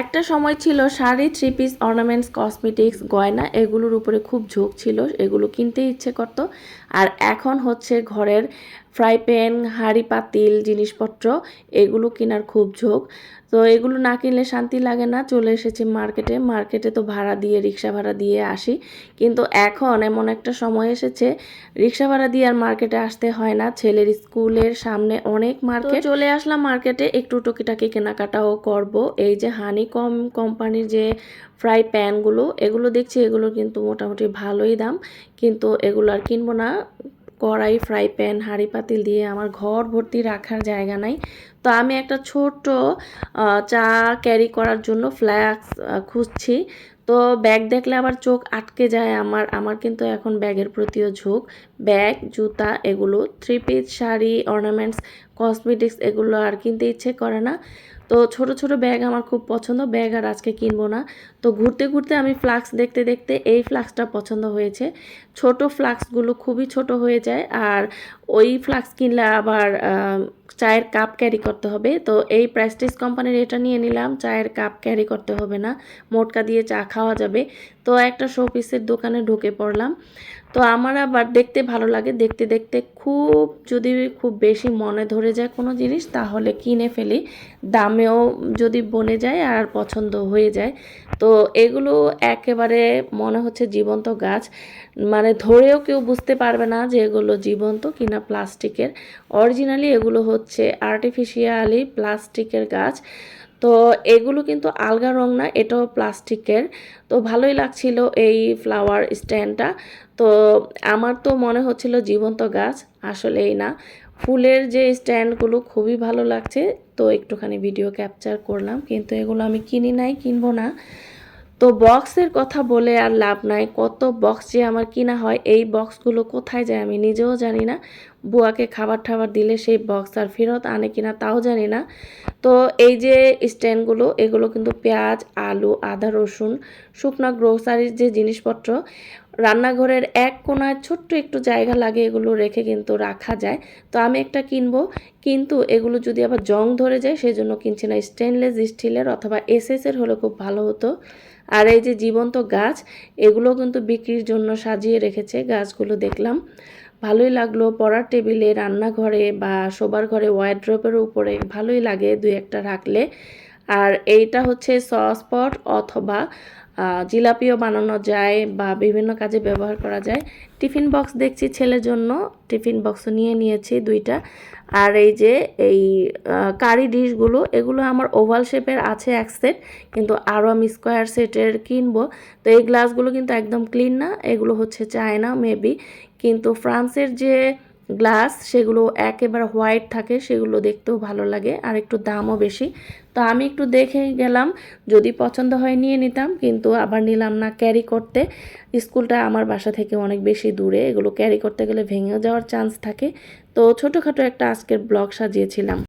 একটা সময় ছিল sari three piece ornaments cosmetics গয়না, এগুলোর উপরে খুব ঝোঁক ছিল, এগুলো কিনতে ইচ্ছে করতো। আর এখন হচ্ছে ঘরের ফ্রাই প্যান হাঁড়ি পাতিল, জিনিসপত্র, এগুলো কেনার খুব ঝোঁক। তো এগুলো না কিনলে শান্তি লাগে না। চলে এসেছি মার্কেটে। মার্কেটে তো ভাড়া দিয়ে, রিক্সা ভাড়া দিয়ে আসি। কিন্তু এখন এমন একটা সময় এসেছে, রিক্সা ভাড়া দিয়ে আর মার্কেটে আসতে হয় না। ছেলের স্কুলের সামনে অনেক মার্কেট। চলে আসলাম মার্কেটে, একটু টুকিটাকি কেনাকাটাও করব। এই যে হানি কম কোম্পানির যে ফ্রাই প্যানগুলো, এগুলো দেখছি এগুলো কিন্তু মোটামুটি ভালোই দাম। কিন্তু এগুলো আর কিনবো না। কড়াই, ফ্রাই প্যান, হাঁড়ি পাতিল দিয়ে আমার ঘর ভর্তি রাখার জায়গা নাই। তো আমি একটা ছোট চা ক্যারি করার জন্য ফ্ল্যাক্স খুঁজছি। তো ব্যাগ দেখলে আবার চোখ আটকে যায় আমার আমার কিন্তু এখন ব্যাগের প্রতিও ঝোঁক। ব্যাগ, জুতা এগুলো, three piece sari, ornaments, cosmetics এগুলো আর কিনতে ইচ্ছে করে না। তো ছোট ছোট ব্যাগ আমার খুব পছন্দ, ব্যাগ আর আজকে কিনবো না। তো ঘুরতে ঘুরতে আমি ফ্লাক্স দেখতে দেখতে এই ফ্লাক্সটা পছন্দ হয়েছে। ছোট ফ্লাক্সগুলো খুবই ছোট হয়ে যায় আর ওই ফ্লাক্স কিনলে আবার চায়ের কাপ ক্যারি করতে হবে। তো এই প্রেস্টিজ কোম্পানির এটা নিয়ে নিলাম, চায়ের কাপ ক্যারি করতে হবে না। মোটকা দিয়ে চা খাওয়া যাবে। তো একটা শোপিসের দোকানে ঢুকে পড়লাম। তো আমার আবার দেখতে ভালো লাগে, দেখতে দেখতে খুব যদি খুব বেশি মনে ধরে যায় কোনো জিনিস, তাহলে কিনে ফেলি। দামেও যদি বনে যায় আর পছন্দ হয়ে যায়। তো এগুলো একেবারে মনে হচ্ছে জীবন্ত গাছ। মানে ধরেও কেউ বুঝতে পারবে না যে এগুলো জীবন্ত কিনা প্লাস্টিকের। অরিজিনালি এগুলো হচ্ছে আর্টিফিশিয়ালি প্লাস্টিকের গাছ। তো এগুলো কিন্তু আলগা রং না, এটাও প্লাস্টিকের। তো ভালোই লাগছিল এই ফ্লাওয়ার স্ট্যান্ডটা তো আমার তো মনে হচ্ছিল জীবন্ত গাছ, আসলেই না। ফুলের যে স্ট্যান্ডগুলো খুবই ভালো লাগছে, তো একটুখানি ভিডিও ক্যাপচার করলাম, কিন্তু এগুলো আমি কিনি নাই, কিনবো না। তো বক্সের কথা বলে আর লাভ নাই, কত বক্স যে আমার কিনা হয়, এই বক্সগুলো কোথায় যায় আমি নিজেও জানি না। বুয়াকে খাবার টাবার দিলে সেই বক্স আর ফেরত আনে কিনা তাও জানি না। তো এই যে স্ট্যান্ডগুলো এগুলো কিন্তু পেঁয়াজ, আলু, আদা, রসুন, শুকনা গ্রোসারির যে জিনিসপত্র, রান্নাঘরের এক কোনায় ছোট্ট একটু জায়গা লাগে এগুলো রেখে কিন্তু রাখা যায়। তো আমি একটা কিনবো, কিন্তু এগুলো যদি আবার জং ধরে যায় সেই জন্য কিনছি না। স্টেনলেস স্টিলের অথবা এসএসের হলে খুব ভালো হতো। আর এই যে জীবন্ত গাছ, এগুলো কিন্তু বিক্রির জন্য সাজিয়ে রেখেছে। গাছগুলো দেখলাম। ভালোই লাগল। পড়ার টেবিলে, রান্নাঘরে বা শোবার ঘরে ওয়ার্ড্রপের উপরে ভালোই লাগে দুই একটা রাখলে। আর এইটা হচ্ছে সস পট অথবা জিলাপিও বানানো যায় বা বিভিন্ন কাজে ব্যবহার করা যায়। টিফিন বক্স দেখছি ছেলের জন্য। টিফিন বক্সও নিয়ে নিয়েছি দুইটা। আর এই যে, এই কারি ডিশগুলো, এগুলো আমার ওভাল শেপের আছে এক সেট, কিন্তু আরও আমি স্কোয়ার সেটের কিনবো। তো এই গ্লাসগুলো কিন্তু একদম ক্লিন না, এগুলো হচ্ছে চায়না, মেবি। কিন্তু ফ্রান্সের যে গ্লাস, সেগুলো একেবারে হোয়াইট থাকে, সেগুলো দেখতেও ভালো লাগে আর একটু দামও বেশি। তো আমি একটু দেখে গেলাম, যদি পছন্দ হয় নিয়ে নিতাম, কিন্তু আবার নিলাম না ক্যারি করতে। স্কুলটা আমার বাসা থেকে অনেক বেশি দূরে, এগুলো ক্যারি করতে গেলে ভেঙে যাওয়ার চান্স থাকে। তো ছোটোখাটো একটা আজকের ব্লগ সাজিয়েছিলাম।